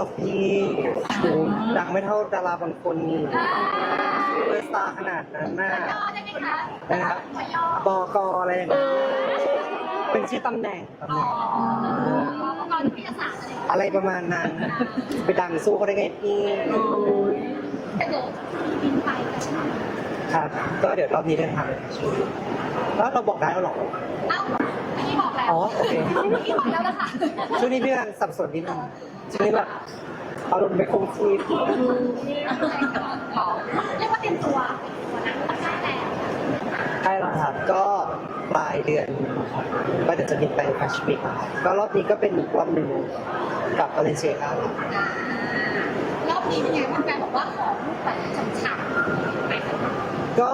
หรอกพี่โหดังไม่เท่าดาราบางคนนี่ซูเปอร์สตาร์ขนาดนั้นน่ะย่อได้ไหมคะนะครับย่อบอกออะไรอย่างเงี้ยเป็นชื่อตำแหน่งตำแหน่งอุปกรณ์วิทยาศาสตร์อะไรอะไรประมาณนั้น ไปดังสู้เขาได้ไงพี่กระโดดบินไปกันครับ ก็เดี๋ยวรอบนี้เดินทางไปช่วยแล้วเราบอกได้แล้วเหรอเอ้าอันนี้บอกแล้วอ๋อโอเคเมื่อกี้บอกแล้วนะคะช่วงนี้พี่กำลังสับสนนิดนึง ช่วงนี้แบบอารมณ์ไม่คงที่เรียกว่าเตรียมตัวตัวนะต้องได้แล้วใช่แล้วครับก็ปลายเดือนก็เดี๋ยวจะบินไปแฟชั่นวีคครับก็รอบนี้ก็เป็นอีกรอบหนึ่งกับบาเลนเซียครับรอบนี้เป็นไงแฟนๆบอกว่าขอรูปแบบฉ่ำๆไปค่ะก็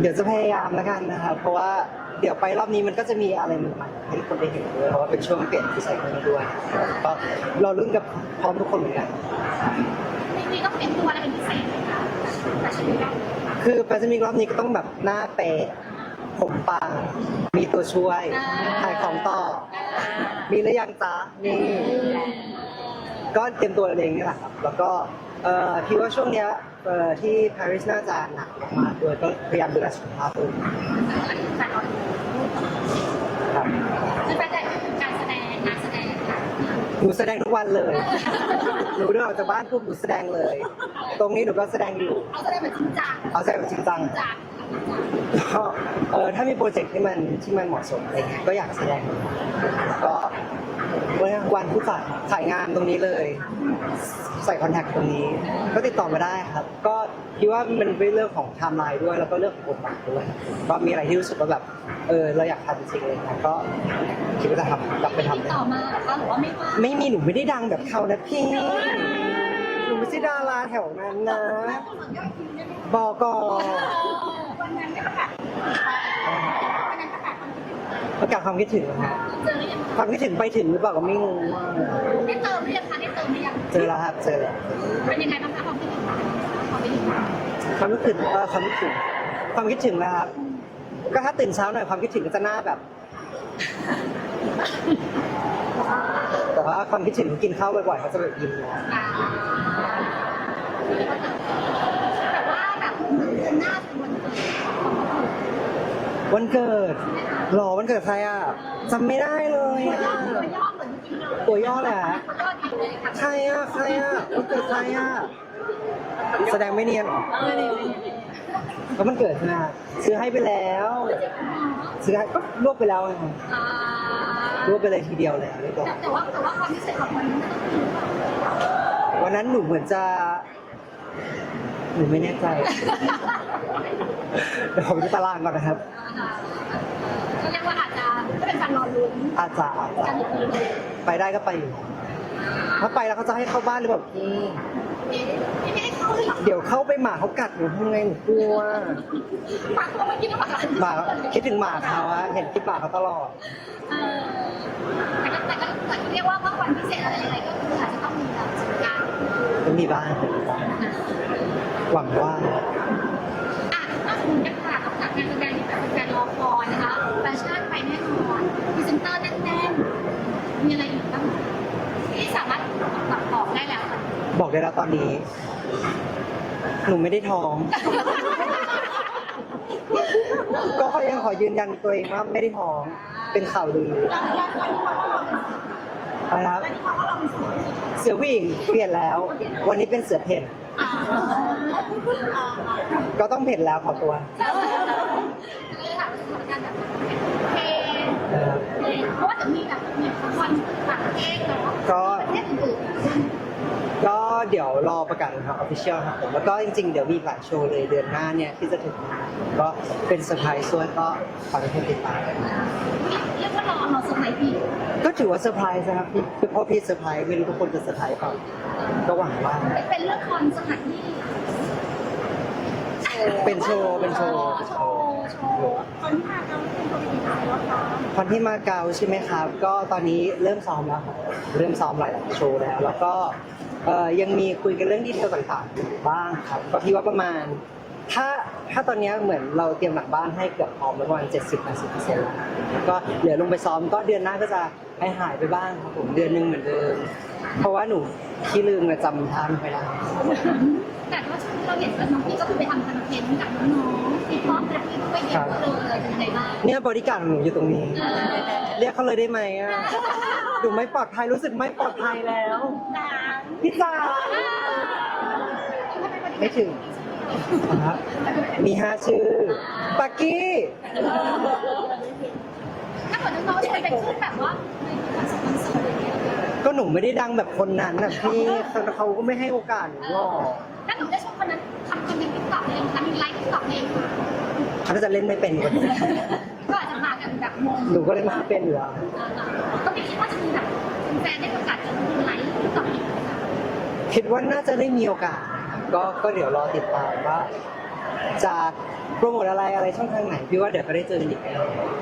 เดี๋ยวจะพยายามแล้วกันนะครับ เพราะว่า เดี๋ยวไปรอบนี้มันก็จะมีอะไรใหม่ๆให้ทุกคนได้เห็นด้วยเพราะว่าเป็นช่วงเปลี่ยนดีไซน์นี้ด้วยก็รอรุ่นกับพร้อมทุกคนเหมือนกันนี่นี่ต้องเตรียมตัวอะไรเป็นพิเศษไหมคะแต่ฉันไม่ได้คือแฟชั่นวีครอบนี้ก็ต้องแบบหน้าเป๊ะผมปังมีตัวช่วยขายของต่อ มีหรือยังจ๊ะนี่ก็เตรียมตัวเองนี่แหละครับแล้วก็เอ่อคิดว่าช่วงเนี้ยเอ่อที่ปารีสน่าจะหนักมากๆด้วยก็พยายามดูแลสุขภาพด้วยแฟนเราดูรูป ครับ คือแฟนแต่การแสดงงานแสดงค่ะ ห นูแสดงทุกวันเลย หนูเดินออกจากบ้านปุ๊บหนูแสดงเลย ตรงนี้หนูก็แสดงอยู่ เอาแสดงแบบจริงจังเอาแสดงแบบจริงจังจังก็เออถ้ามีโปรเจกต์ที่มันที่มันเหมาะสมอะไรเงี้ยก็อยากแสดงก็ วันวันผู้จัดถ่ายงานตรงนี้เลย ใส่คอนแทคตรงนี้ ก็ติดต่อมาได้ครับ ก็คิดว่ามันเป็นเรื่องของไทม์ไลน์ด้วยแล้วก็เรื่องของบทบาทด้วยก็มีอะไรที่รู้สึกว่าแบบเออเราอยากทำจริงๆเลยนะก็คิดว่าจะทำกลับไปทำเลยต่อมาเหรอคะหรือว่าไม่ว่าไม่มีหนูไม่ได้ดังแบบเขานะพี่หนูไม่ใช่ดาราแถวนั้นนะบอกอวันนั้นไม่ประกาศวันนั้นประกาศความคิดถึง ประกาศความคิดถึงนะฮะเจอหรือยังความคิดถึงไปถึงหรือเปล่าก็ไม่รู้ว่าได้เติมหรือยังคะได้เติมหรือยังเจอแล้วครับเจอแล้วเป็นยังไงบ้างคะความคิดถึงความคิดถึงความคิดถึงเออความคิดถึงความคิดถึงนะครับ ก็ถ้าตื่นเช้าหน่อยความคิดถึงก็จะหน้าแบบ แต่ว่าความคิดถึงกินข้าวบ่อยๆเขาจะแบบยิ้มนะอ่าแต่ว่าแบบเดือนหน้าเป็นวันเกิดของเขาวันเกิด หรอวันเกิดใครอะจำไม่ได้เลยอะตัวยอดเหมือนจริงเลยตัวย่อแหละตัวยอดจริงเลยค่ะใครอะใครอะวันเกิดใครอะแสดงไม่เนียนหรอก็มันเกิดใช่ไหมซื้อให้ไปแล้วซื้อให้ก็รวบไปแล้วไงอ่ารวบไปเลยทีเดียวเลยเรียบร้อยแต่ว่าแต่ว่าความพิเศษของวันนี้มันต้องมีวันนั้นหนูเหมือนจะหนูไม่แน่ใจเดี๋ยวผมดูตารางก่อนนะครับก็ เรียกว่าอาจจะก็เป็นการรอลุ้นอาจจะอาจจะกันอีกทีหนึงไปได้ก็ไปอยู่ถ้าไปแล้วเขาจะให้เข้าบ้านหรือเปล่าพี่ไม่ไม่ให้เข้าเลยหรอเดี๋ยวเข้าไปหมาเขากัดหนูทำไงหนูกลัวฝากตัวไว้กินหรือเปล่าหมาคิดถึงหมาเขาอะเห็นคลิปหมาเขาตลอด เออแต่ก็แต่ก็แต่ก็เรียกว่าว่าวันพิเศษอะไรอะไรก็คืออาจจะต้องมีแบบสงกรารก็มีบ้างหวังว่า อะถ้าสมมติกันค่ะกับงานแสดงที่แบบแฟนรอคอย นะคะแฟชั่นไปแน่นอนพรีเซนเตอร์แน่นๆมีอะไรอีกบ้างที่สามารถตัดต่อได้แล้วค่ะบอกได้แล้วตอนนี้ หนูไม่ได้ท้อง ก็ยังขอยืนยันตัวเองว่าไม่ได้ท้อง เป็นข่าวลือนะครับเสือผู้หญิงเปลี่ยนแล้ว วันนี้เป็นเสือเพ่นอ่าก็ต้องเพ่นแล้วขอตัวเลยค่ะ การแบบเพลงนะครับเพลงเพราะว่าจะมีแบบมีคอนต่างประเทศเนาะก็ประเทศอื่นก็เดี๋ยวรอประกาศนะครับออฟฟิเชียลครับผมแล้วก็จริง ๆ เดี๋ยวมีอีกหลายโชว์เลยเดือนหน้าเนี่ยที่จะถึงก็เป็นเซอร์ไพรส์ด้วยก็ฝากทุกคนติดตามๆเรียกว่ารอรอสมัยพี่ก็ถือว่าเซอร์ไพรส์นะครับพี่คือเพราะพี่เซอร์ไพรส์ไม่รู้ทุกคนจะเซอร์ไพรส์เปล่าก็หวังว่าเป็นเรื่องคอนสถานที่ เป็นโชว์เป็นโชว์ โชว์โชว์คอนที่มาเราเป็นคนที่ถ่ายแล้วค่ะคนที่มาเกาใช่ไหมครับ ก็ตอนนี้เริ่มซ้อมแล้วครับเริ่มซ้อมหลายๆโชว์แล้ว แล้วก็เอ่อยังมีคุยกันเรื่องดีเทลต่างๆอยู่บ้างครับก็คิดว่าประมาณ ถ้า ถ้าตอนนี้เหมือนเราเตรียมหลังบ้านให้เกือบพร้อมแล้วประมาณ70-80%แล้วแล้วก็เหลือลงไปซ้อมก็เดือนหน้าก็จะหายหายๆไปบ้างครับผมเดือนหนึงเหมือนเดิมเพราะว่าหนูขี้ลืมอะจำทานไปแล้วแต่ว่าช่วงที่เราเห็นว่าน้องพี่ก็คือไปทำคอนเทนต์กับน้องๆที่พร้อมกับพี่ก็ไปเยอะเลยเป็นไงบ้างเนี่ยบริการของหนูอยู่ตรงนี้เรียกเขาเลยได้ไหมอะหนูไม่ปลอดภัยรู้สึกไม่ปลอดภัยแล้วพี่จ๋าไม่ถึง ครับมีห้าชื่อปักกี้ถ้าเกิดน้องๆชวนไปขึ้นแบบว่าในคอนเสิร์ตคอนเสิร์ตอะไรอย่างเงี้ยก็หนูไม่ได้ดังแบบคนนั้นนะพี่เขาก็ไม่ให้โอกาสหนูหรอกถ้าหนูได้ชวนคนนั้นทำคอนเทนต์ติ๊กต็อกเองทำไลฟ์ติ๊กต็อกเองเขาจะเล่นไม่เป็นคนนี้ก็อาจจะมากันแบบงงหนูก็เล่นไม่เป็นอยู่แล้วก็ไม่คิดว่าจะมีแบบแฟนได้โอกาสจะดูไลฟ์ติ๊กต็อกอีกคิดว่าน่าจะได้มีโอกาสนะครับ ก็ก็เดี๋ยวรอติดตามว่าจะโปรโมทอะไรอะไรช่องทางไหนพี่ว่าเดี๋ยวก็ได้เจอกันอีกแน่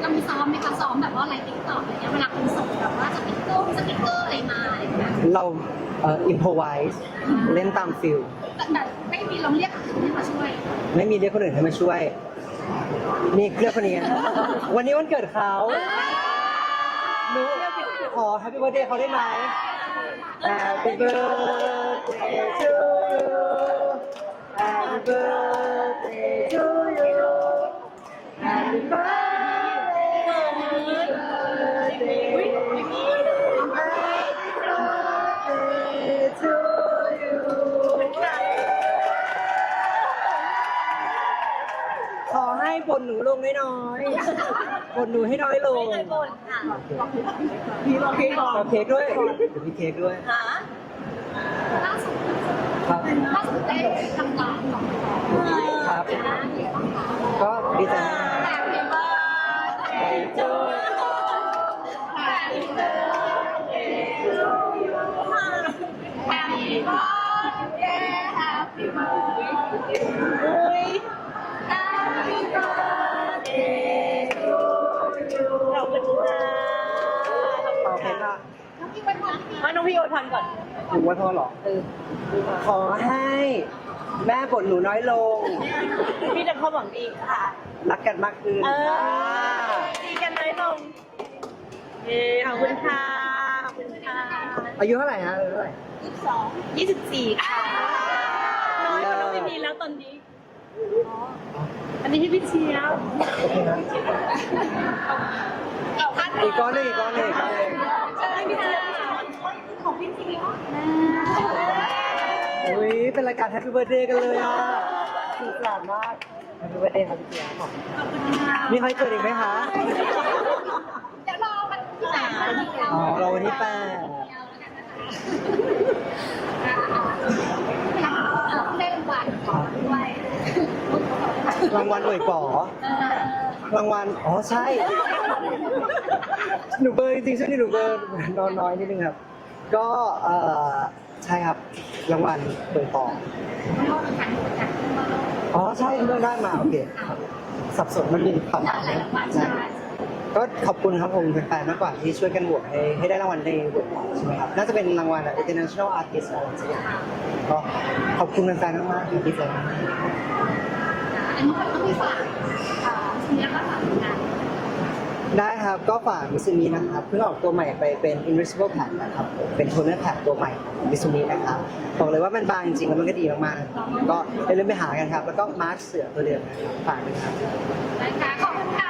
เรามีซ้อมไหมคะซ้อมแบบว่าไลฟ์ติ๊กต็อกอะไรเงี้ยเวลาคุณส่งแบบว่าสติ๊กเกอร์สติ๊กเกอร์อะไรมาอะไรเงี้ยเราเอ่ออิมพอไวส์เล่นตามฟิลแต่แบบไม่มีลองเรียกคนอื่นให้มาช่วยไม่มีเรียกคนอื่นให้มาช่วยนี่เรียกคนนี้ วันนี้วันเกิดเขาหนูขอ Happy Birthday เขาได้ไหม Happy birthday to you Happy birthday to you Happy birthday to you ขอให้บนหนูลงน้อยๆบนหนูให้น้อยลง ไม่เคยบ่นค่ะพี่บอกพี่บอกเอาเค้กด้วย เดี๋ยวมีเค้กด้วย หาล่าสุดครับล่าสุด ได้ทำร้านของครับร้านเลยต้องขอก็ดีใจมาก Happy birthday to you Happy birthday to you Happy birthday Happy birthday อุ้ย Happy birthday to you ขอบคุณค่ะเอาเค้กอะน้องพี่ไว้พรพี่มาน้องพี่โอทอนก่อน หนูว่าโทษเหรอขอให้ แม่บ่นหนูน้อยลง พี่จะเข้าหวังดีค่ะ รักกันมากขึ้นเอออ่าดีกันน้อยลงเย้ขอบคุณค่ะ ขอบคุณค่ะอายุเท่าไหร่ฮะอายุเท่าไหร่ ยี่สิบสี่ค่ะน้อยกว่าน้องพี่มีแล้วตอนนี้ อันนี้ให้พี่เชียวโอเคนะอีกก้อนหนึ่งอีกก้อนหนึ่งอีกก้อนหนึ่งให้พี่เชียวข องพี่เชียวอุ้ยเป็นรายการ Happy Birthday กันเลยอะสุดยอดมาก Happy Birthday ครับพี่เจียบขอบคุณค่ะมีใครเกิดอีกไหมคะเดี๋ยวรอมันที่ไหนมาเดียวอ๋อเราวันที่แปดได้รางวัลด้วยรางวัลหน่วยก่อรางวัล อ๋อใช่ หนูเบอร์จริงๆช่วงนี้หนูเบอร์นอนน้อยนิดนึงครับ ก็เอ่อใช่ครับรางวัลเบอร์ต่ออ๋อใช่เพิ่งได้มาโอเคครับสับสนมันมีผ่านมาใช่ ก็ขอบคุณครับผมแฟนๆมากกว่าที่ช่วยกันโหวตให้ให้ได้รางวัลในโหวตใช่ไหมครับน่าจะเป็นรางวัลแบบ international artist อะไรสักอย่างก็ขอบคุณแฟนๆมากๆที่ดีใจมาก อันนี้ก็ต้องมีฝากทีนี้ก็ฝากงาน ได้ครับ ก็ฝากมิซูมินะครับ เพิ่งออกตัวใหม่ไปเป็น invisible pad นะครับ เป็นโทนเนอร์แพดตัวใหม่ของมิซูมินะครับ บอกเลยว่ามันบางจริงๆแล้วมันก็ดีมากๆ ก็อย่าลืมไปหากันครับ แล้วก็มาร์คเสือตัวเดิมนะครับฝากด้วยครับ